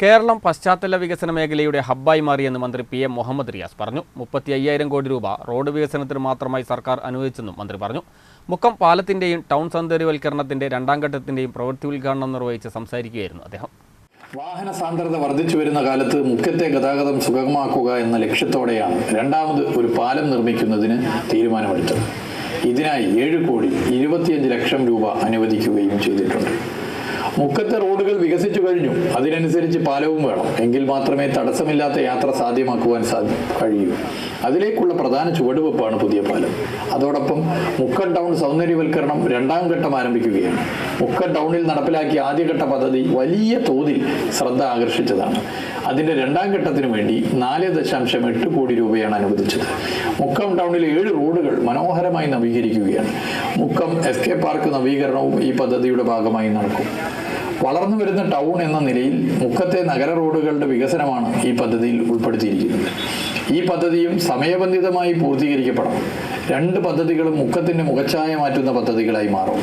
കേരളം പശ്ചാത്തല വികസന മേഖലയുടെ ഹബ്ബായി മാറിയെന്ന് മന്ത്രി പി എം മുഹമ്മദ് റിയാസ് പറഞ്ഞു. മുപ്പത്തി അയ്യായിരം കോടി രൂപ റോഡ് വികസനത്തിന് മാത്രമായി സർക്കാർ അനുവദിച്ചെന്നും മന്ത്രി പറഞ്ഞു. മുക്കം പാലത്തിന്റെയും ടൗൺ സൗന്ദര്യവൽക്കരണത്തിന്റെ രണ്ടാം ഘട്ടത്തിന്റെയും പ്രവൃത്തി ഉദ്ഘാടനം നിർവഹിച്ച് സംസാരിക്കുകയായിരുന്നു അദ്ദേഹം. വാഹന സാന്ദ്രത വർദ്ധിച്ചു വരുന്ന കാലത്ത് മുഖ്യത്തെ ഗതാഗതം സുഗമമാക്കുക എന്ന ലക്ഷ്യത്തോടെയാണ് രണ്ടാമത് ഒരു പാലം നിർമ്മിക്കുന്നതിന് തീരുമാനമെടുത്തത്. ഇതിനായി ഏഴ് കോടി ഇരുപത്തിയഞ്ച് ലക്ഷം രൂപ അനുവദിക്കുകയും ചെയ്തിട്ടുണ്ട്. മുക്കത്തെ റോഡുകൾ വികസിച്ചു കഴിഞ്ഞു. അതിനനുസരിച്ച് പാലവും വേണം. എങ്കിൽ മാത്രമേ തടസ്സമില്ലാത്ത യാത്ര സാധ്യമാക്കുവാൻ സാധി കഴിയൂ. അതിലേക്കുള്ള പ്രധാന ചുവടുവെപ്പാണ് പുതിയ പാലം. അതോടൊപ്പം മുക്കൻ ടൗൺ സൗന്ദര്യവൽക്കരണം രണ്ടാം ഘട്ടം ആരംഭിക്കുകയാണ്. മുക്കൻ ടൗണിൽ നടപ്പിലാക്കിയ ആദ്യഘട്ട പദ്ധതി വലിയ തോതിൽ ശ്രദ്ധ ആകർഷിച്ചതാണ്. അതിന്റെ രണ്ടാം ഘട്ടത്തിന് വേണ്ടി നാല് ദശാംശം എട്ട് കോടി രൂപയാണ് അനുവദിച്ചത്. മുക്കം ടൗണിൽ ഏഴ് റോഡുകൾ മനോഹരമായി നവീകരിക്കുകയാണ്. മുക്കം എസ് കെ പാർക്ക് നവീകരണവും ഈ പദ്ധതിയുടെ ഭാഗമായി നടക്കും. വളർന്നു വരുന്ന ടൗൺ എന്ന നിലയിൽ മുഖത്തെ നഗര റോഡുകളുടെ വികസനമാണ് ഈ പദ്ധതിയിൽ ഉൾപ്പെടുത്തിയിരിക്കുന്നത്. ഈ പദ്ധതിയും സമയബന്ധിതമായി പൂർത്തീകരിക്കപ്പെടണം. രണ്ട് പദ്ധതികളും മുക്കത്തിന്റെ മുഖച്ഛായ മാറ്റുന്ന പദ്ധതികളായി മാറും.